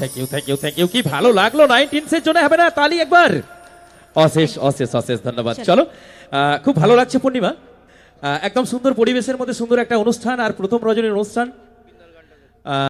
Thank you thank you thank you কি ভালো লাগল নাইনটিনসের জন্য হবে না? তালি একবার। অশেষ অশেষ অশেষ ধন্যবাদ। চলো। আহ, খুব ভালো লাগছে পূর্ণিমা। আহ, একদম সুন্দর পরিবেশের মধ্যে সুন্দর একটা অনুষ্ঠান আর প্রথম রজনীর অনুষ্ঠান।